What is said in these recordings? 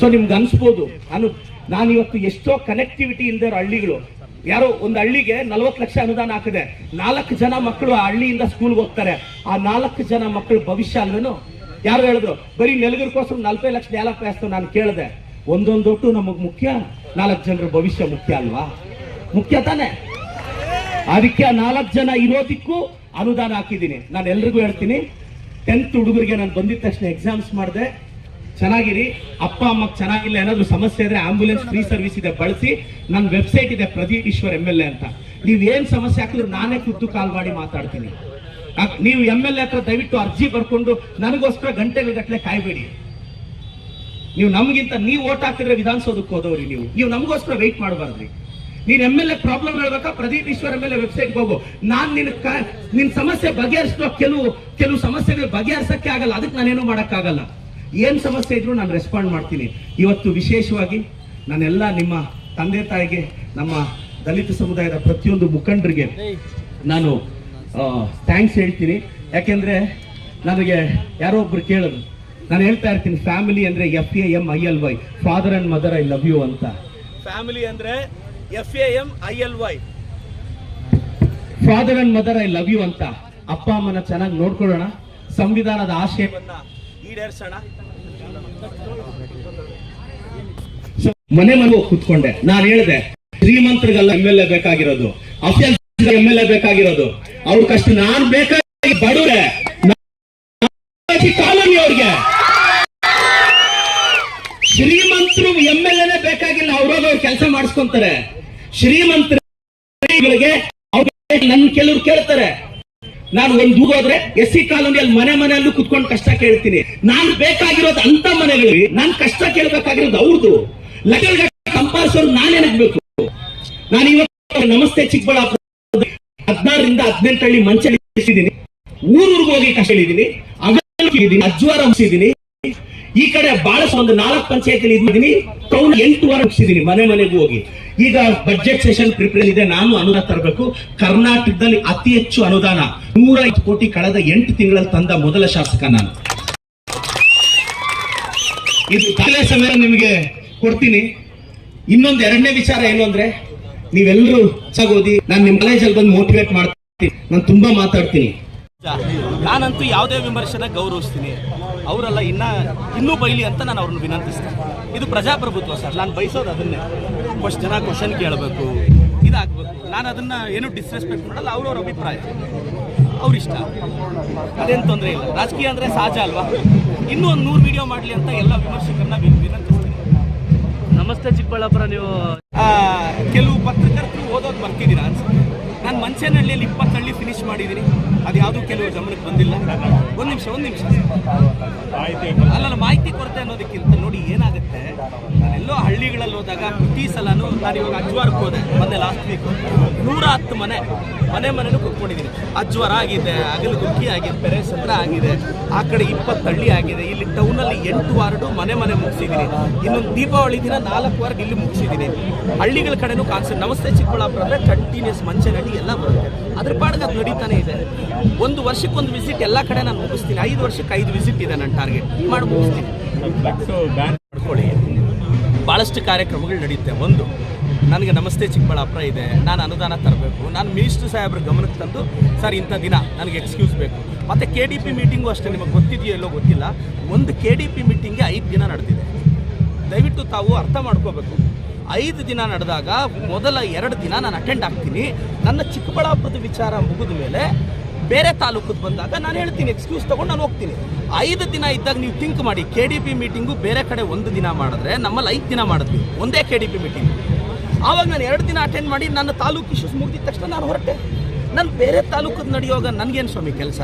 So ನಿಮ್ಗೆ ಅನ್ಸ್ಬೋದು. ನಾನು ನಾನು ಇವತ್ತು ಎಷ್ಟೋ ಕನೆಕ್ಟಿವಿಟಿ ಇಲ್ಲದೆ ಹಳ್ಳಿಗಳು. ಯಾರೋ ಒಂದು ಹಳ್ಳಿಗೆ ನಲ್ವತ್ತು ಲಕ್ಷ ಅನುದಾನ ಹಾಕಿದೆ. ನಾಲ್ಕು ಜನ ಮಕ್ಕಳು ಆ ಹಳ್ಳಿಯಿಂದ ಸ್ಕೂಲ್ಗೆ ಹೋಗ್ತಾರೆ. ಆ ನಾಲ್ಕು ಜನ ಮಕ್ಕಳ ಭವಿಷ್ಯ ಅಲ್ವೇನು? ಯಾರು ಹೇಳಿದ್ರು, ಬರೀ ನೆಲಗರ್ಕೋಸ್ಕರ ನಲ್ವೈ ಲಕ್ಷ ಡ್ಯಾಲಪ್ ಅಷ್ಟು ನಾನು ಕೇಳಿದೆ. ಒಂದೊಂದು ಒಟ್ಟು ನಮಗೆ ಮುಖ್ಯ. ನಾಲ್ಕು ಜನರ ಭವಿಷ್ಯ ಮುಖ್ಯ ಅಲ್ವಾ? ಮುಖ್ಯ ತಾನೆ? ಅದಕ್ಕೆ ನಾಲ್ಕು ಜನ ಇರೋದಿಕ್ಕೂ ಅನುದಾನ ಹಾಕಿದ್ದೀನಿ. ನಾನು ಎಲ್ರಿಗೂ ಹೇಳ್ತೀನಿ ಟೆಂತ್ ಹುಡುಗರಿಗೆ ನಾನು ಬಂದಿದ ತಕ್ಷಣ ಎಕ್ಸಾಮ್ಸ್ ಮಾಡಿದೆ. ಚೆನ್ನಾಗಿರಿ. ಅಪ್ಪ ಅಮ್ಮಕ್ಕೆ ಚೆನ್ನಾಗಿಲ್ಲ, ಏನಾದರೂ ಸಮಸ್ಯೆ ಇದ್ರೆ ಆಂಬುಲೆನ್ಸ್ ಫ್ರೀ ಸರ್ವಿಸ್ ಇದೆ, ಬಳಸಿ. ನನ್ನ ವೆಬ್ಸೈಟ್ ಇದೆ, Pradeep Eshwar M L A ಅಂತ. ನೀವು ಏನ್ ಸಮಸ್ಯೆ ಹಾಕಿದ್ರು ನಾನೇ ಖುದ್ದು ಕಾಲ್ ಮಾಡಿ ಮಾತಾಡ್ತೀನಿ. ನೀವು ಎಂ ಎಲ್ ಎ ಹತ್ರ ದಯವಿಟ್ಟು ಅರ್ಜಿ ಬರ್ಕೊಂಡು ನನಗೋಸ್ಕರ ಗಂಟೆಗಳ ಗಟ್ಟಲೆ ಕಾಯ್ಬೇಡಿ. ನೀವು ನಮ್ಗಿಂತ ನೀವು ಓಟ್ ಹಾಕಿದ್ರೆ ವಿಧಾನಸೌಧಕ್ಕೆ ಹೋದವ್ರಿ ನೀವು. ನೀವು ನಮಗೋಸ್ಕರ ವೆಯ್ಟ್ ಮಾಡಬಾರ್ದ್ರಿ. ನೀನ್ ಎಂ ಎಲ್ ಎ ಪ್ರಾಬ್ಲಮ್ ಹೇಳ್ಬೇಕಾ? Pradeep Eshwar M L A ವೆಬ್ಸೈಟ್ಗೆ ಹೋಗು. ನಾನ್ ನಿನ್ ನಿನ್ನ ನಿನ್ ಸಮಸ್ಯೆ ಬಗೆಹರಿಸೋ ಕೆಲವು ಕೆಲವು ಸಮಸ್ಯೆಗಳು ಬಗೆಹರಿಸಕ್ಕೆ ಆಗಲ್ಲ. ಅದಕ್ಕೆ ನಾನೇನು ಮಾಡೋಕ್ಕಾಗಲ್ಲ. ಏನ್ ಸಮಸ್ಯೆ ಇದ್ರು ನಾನು ರೆಸ್ಪಾಂಡ್ ಮಾಡ್ತೀನಿ. ಇವತ್ತು ವಿಶೇಷವಾಗಿ ನಾನೆಲ್ಲ ನಿಮ್ಮ ತಂದೆ ತಾಯಿಗೆ, ನಮ್ಮ ದಲಿತ ಸಮುದಾಯದ ಪ್ರತಿಯೊಂದು ಮುಖಂಡರಿಗೆ ನಾನು ಥ್ಯಾಂಕ್ಸ್ ಹೇಳ್ತೀನಿ. ಯಾಕೆಂದ್ರೆ ನನಗೆ ಯಾರೋ ಒಬ್ರು ಕೇಳೋದು. ನಾನು ಹೇಳ್ತಾ ಇರ್ತೀನಿ ಫ್ಯಾಮಿಲಿ ಅಂದ್ರೆ F A M I L Y father and mother I love you ಅಂತ. ಫ್ಯಾಮಿಲಿ ಅಂದ್ರೆ F A M I L Y father and mother I love you ಅಂತ. ಅಪ್ಪ, ಅಮ್ಮನ ಚೆನ್ನಾಗಿ ನೋಡ್ಕೊಳ್ಳೋಣ. ಸಂವಿಧಾನದ ಆಶಯವನ್ನ ಈಡೇರಿಸೋಣ. ಮನೆ ಮನೆ ಹೋಗಿ ಕುತ್ಕೊಂಡೆ. ನಾನು ಹೇಳಿದೆ, ಶ್ರೀಮಂತರಿಗೆಲ್ಲ ಎಂ ಎಲ್ ಎ ಬೇಕಾಗಿರೋದು. ಅಫಿಯಲ್ ಎಂ ಎಲ್ ಎ ಬೇಕಾಗಿರೋದು. ಅವ್ರ ಕಷ್ಟ ನಾನು ಬೇಕಾಗಿ ಬಡವ್ರೆ. ಕಾಲೋನಿ ಅವ್ರಿಗೆ. ಶ್ರೀಮಂತರು ಎಂ ಎಲ್ ಎನೇ ಬೇಕಾಗಿಲ್ಲ, ಅವ್ರೋಗ ಅವ್ರು ಕೆಲಸ ಮಾಡಿಸ್ಕೊಂತಾರೆ. ಶ್ರೀಮಂತರಿಗೆ ನನ್ ಕೆಲವ್ರು ಕೇಳ್ತಾರೆ. ನಾನು ಒಂದು ದೂರ ಹೋದ್ರೆ ಎಸ್ ಸಿ ಕಾಲೋನಿಯಲ್ಲಿ ಮನೆ ಮನೆಯಲ್ಲೂ ಕುತ್ಕೊಂಡು ಕಷ್ಟ ಕೇಳ್ತೀನಿ. ನಾನು ಬೇಕಾಗಿರೋದು ಅಂತ ಮನೆಗಳಿಗೆ ನಾನು ಕಷ್ಟ ಕೇಳಬೇಕಾಗಿರೋದು ಅವ್ರದ್ದು ಲಕ್ಷ ಸಂಪಾದಿಸೋರು ನಾನೇನಾಗ್ಬೇಕು ನಾನು ಇವತ್ತು ನಮಸ್ತೆ ಚಿಕ್ಕಬಳ್ಳಾಪುರ ಹದಿನಾರರಿಂದ ಹದಿನೆಂಟು ಹಳ್ಳಿ ಮಂಚ ಊರೂರಿಗೆ ಹೋಗಿ ಕಷ್ಟ ಹೇಳಿದ್ದೀನಿ ಅಜ್ವಾರ ಮುಗಿಸಿದ್ದೀನಿ. ಈ ಕಡೆ ಬಹಳ ಒಂದು ನಾಲ್ಕು ಪಂಚಾಯತ್ ಇದ್ದೀನಿ ಟೌನ್ ಎಂಟು ವಾರ ಮುಗಿಸಿದ್ದೀನಿ ಮನೆ ಮನೆಗೂ ಹೋಗಿ. ಈಗ ಬಜೆಟ್ ಸೆಷನ್ ಪ್ರಿಪೇರ್ ಇದೆ, ನಾನು ಅನುದಾನ ತರಬೇಕು. ಕರ್ನಾಟಕದಲ್ಲಿ ಅತಿ ಹೆಚ್ಚು ಅನುದಾನ ನೂರ ಕೋಟಿ ಕಳೆದ ಎಂಟು ತಿಂಗಳಲ್ಲಿ ತಂದ ಮೊದಲ ಶಾಸಕ ನಾನು. ಇದು ತಲೆ ಸಮಯ ನಿಮಗೆ ಕೊಡ್ತೀನಿ. ಇನ್ನೊಂದು ಎರಡನೇ ವಿಚಾರ ಏನು ಅಂದ್ರೆ ನೀವೆಲ್ಲರೂ ಸಗೋದಿ ನಾನು ನಿಮ್ಮ ಕಾಲೇಜಲ್ಲಿ ಬಂದು ಮೋಟಿವೇಟ್ ಮಾಡ್ತೀನಿ. ನಾನು ತುಂಬಾ ಮಾತಾಡ್ತೀನಿ. ನಾನಂತೂ ಯಾವುದೇ ವಿಮರ್ಶನ ಗೌರವಿಸ್ತೀನಿ. ಅವರೆಲ್ಲ ಇನ್ನ ಇನ್ನೂ ಬೈಲಿ ಅಂತ ನಾನು ಅವ್ರನ್ನ ವಿನಂತಿಸ್ತೇನೆ ಇದು ಪ್ರಜಾಪ್ರಭುತ್ವ ಸರ್ ನಾನು ಬಯಸೋದು ಅದನ್ನೇ. ಫಸ್ಟ್ ಜನ ಕ್ವಶನ್ ಕೇಳಬೇಕು ಇದಾಗಬೇಕು. ನಾನು ಅದನ್ನ ಏನು ಡಿಸ್ರೆಸ್ಪೆಕ್ಟ್ ಮಾಡಲ್ಲ ಅವ್ರವ್ರ ಅಭಿಪ್ರಾಯ. ಅವ್ರಿಷ್ಟ. ಅದೇನು ತೊಂದರೆ ಇಲ್ಲ. ರಾಜಕೀಯ ಅಂದರೆ ಸಹಜ ಅಲ್ವಾ? ಇನ್ನೂ ಒಂದು ನೂರು ವಿಡಿಯೋ ಮಾಡಲಿ ಅಂತ ಎಲ್ಲ ವಿಮರ್ಶಕರನ್ನ ವಿನಂತಿಸ್ತೇನೆ. ನಮಸ್ತೆ ಚಿಕ್ಕಬಳ್ಳಾಪುರ ನೀವು ಕೆಲವು ಪತ್ರಕರ್ತರು ಓದೋದು ಬರ್ತಿದ್ದೀರಾ ಅನ್ಸುತ್ತೆ. ಮಂಚನಹಳ್ಳಿಯಲ್ಲಿ ಇಪ್ಪತ್ತು ಹಳ್ಳಿ ಫಿನಿಶ್ ಮಾಡಿದ್ದೀನಿ ಅದು ಯಾವುದೂ ಕೆಲವು ಗಮನಕ್ಕೆ ಬಂದಿಲ್ಲ. ಒಂದು ನಿಮಿಷ ಒಂದು ನಿಮಿಷ. ಅಲ್ಲಲ್ಲ, ಮಾಹಿತಿ ಕೊರತೆ ಅನ್ನೋದಕ್ಕಿಂತ ನೋಡಿ ಏನಾಗುತ್ತೆ? ನಾನೆಲ್ಲೋ ಹಳ್ಳಿಗಳಲ್ಲಿ ಹೋದಾಗ ಪ್ರತಿ ಸಲನೂ ನಾನು ಇವಾಗ ಅಜ್ವಾರಕ್ಕೆ ಹೋದೆ, ಮೊನ್ನೆ ಲಾಸ್ಟ್ ವೀಕ್ ನೂರ ಹತ್ತು ಮನೆ ಮನೆ ಮನೆನೂ ಕುತ್ಕೊಂಡಿದ್ದೀನಿ ಅಜ್ವಾರ ಆಗಿದೆ ಅಗಲು ಗುಕ್ಕಿ ಆಗಿದೆ ಪೆರೇಸಂದ್ರ ಆಗಿದೆ, ಆ ಕಡೆ ಇಪ್ಪತ್ತು ಹಳ್ಳಿ ಆಗಿದೆ. ಇಲ್ಲಿ ಟೌನಲ್ಲಿ ಎಂಟು ವಾರ್ಡು ಮನೆ ಮನೆ ಮುಗಿಸಿದ್ದೀನಿ ಇನ್ನೊಂದು ದೀಪಾವಳಿ ದಿನ ನಾಲ್ಕು ವಾರ್ಡ್ ಇಲ್ಲಿ ಮುಗಿಸಿದ್ದೀನಿ ಹಳ್ಳಿಗಳ ಕಡೆನೂ ಕಾನ್ಸೆಪ್ಟ್ ನಮಸ್ತೆ ಚಿಕ್ಕಬಳ್ಳಾಪುರ ಅಂದರೆ ಕಂಟಿನ್ಯೂಸ್ ಮಂಚನಹಳ್ಳಿ ಎಲ್ಲ ಬರುತ್ತೆ. ಅದ್ರ ಪಾಡಿಗೆ ಅದು ನಡೀತಾನೆ ಇದೆ. ಒಂದು ವರ್ಷಕ್ಕೊಂದು ವಿಸಿಟ್ ಎಲ್ಲ ಕಡೆ ನಾನು ಮುಗಿಸ್ತೀನಿ. ಐದು ವರ್ಷಕ್ಕೆ ಐದು ವಿಸಿಟ್ ಇದೆ ನನ್ನ ಟಾರ್ಗೆಟ್ ಮಾಡಿ ಮುಗಿಸ್ತೀನಿ. ಮಾಡ್ಕೊಳ್ಳಿ. ಭಾಳಷ್ಟು ಕಾರ್ಯಕ್ರಮಗಳು ನಡೆಯುತ್ತೆ ಒಂದು ನನಗೆ ನಮಸ್ತೆ ಚಿಕ್ಕಬಳ್ಳಾಪುರ ಇದೆ. ನಾನು ಅನುದಾನ ತರಬೇಕು. ನಾನು ಮಿನಿಸ್ಟರ್ ಸಾಹೇಬ್ರ ಗಮನಕ್ಕೆ ತಂದು ಸರ್ ಇಂಥ ದಿನ ನನಗೆ ಎಕ್ಸ್ಕ್ಯೂಸ್ ಬೇಕು. ಮತ್ತು ಕೆ ಡಿ ಪಿ ಮೀಟಿಂಗು ಅಷ್ಟೇ ನಿಮಗೆ ಗೊತ್ತಿದೆಯೋ ಎಲ್ಲೋ ಗೊತ್ತಿಲ್ಲ. ಒಂದು ಕೆ ಡಿ ಪಿ ಮೀಟಿಂಗ್ಗೆ ಐದು ದಿನ ನಡೆದಿದೆ. ದಯವಿಟ್ಟು ತಾವು ಅರ್ಥ ಮಾಡ್ಕೋಬೇಕು. ಐದು ದಿನ ನಡೆದಾಗ ಮೊದಲ ಎರಡು ದಿನ ನಾನು ಅಟೆಂಡ್ ಆಗ್ತೀನಿ. ನನ್ನ ಚಿಕ್ಕಬಳ್ಳಾಪುರದ ವಿಚಾರ ಮುಗಿದ ಮೇಲೆ ಬೇರೆ ತಾಲೂಕದ ಬಂದಾಗ ನಾನು ಹೇಳ್ತೀನಿ ಎಕ್ಸ್ಕ್ಯೂಸ್ ತೊಗೊಂಡು ನಾನು ಹೋಗ್ತೀನಿ. ಐದು ದಿನ ಇದ್ದಾಗ ನೀವು ಥಿಂಕ್ ಮಾಡಿ ಕೆ ಡಿ ಪಿ ಮೀಟಿಂಗು ಬೇರೆ ಕಡೆ ಒಂದು ದಿನ ಮಾಡಿದ್ರೆ ನಮ್ಮಲ್ಲಿ ಐದು ದಿನ ಮಾಡಿದ್ವಿ, ಒಂದೇ ಕೆ ಡಿ ಪಿ ಮೀಟಿಂಗ್ ಆವಾಗ ನಾನು ಎರಡು ದಿನ ಅಟೆಂಡ್ ಮಾಡಿ ನನ್ನ ತಾಲೂಕು ಇಶ್ಯೂಸ್ ಮುಗಿದ ತಕ್ಷಣ ನಾನು ಹೊರಟೆ. ನಾನು ಬೇರೆ ತಾಲೂಕದ ನಡೆಯುವಾಗ ನನಗೇನು ಸ್ವಾಮಿ ಕೆಲಸ?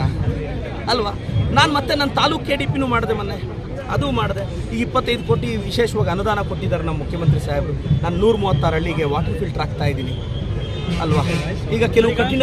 ಅಲ್ವಾ? ನಾನು ಮತ್ತೆ ನನ್ನ ತಾಲೂಕು ಕೆ ಡಿ ಪಿನೂ ಮಾಡಿದೆ ಮೊನ್ನೆ. ಅದು ಮಾಡಿದೆ. ಈ ಇಪ್ಪತ್ತೈದು ಕೋಟಿ ವಿಶೇಷವಾಗಿ ಅನುದಾನ ಕೊಟ್ಟಿದ್ದಾರೆ ನಮ್ಮ ಮುಖ್ಯಮಂತ್ರಿ ಸಾಹೇಬರು. ನಾನು ನೂರ ಮೂವತ್ತಾರು ಹಳ್ಳಿಗೆ ವಾಟರ್ ಫಿಲ್ಟರ್ ಆಗ್ತಾ ಇದ್ದೀನಿ. ಅಲ್ವಾ? ಈಗ ಕೆಲವು ಕಠಿಣ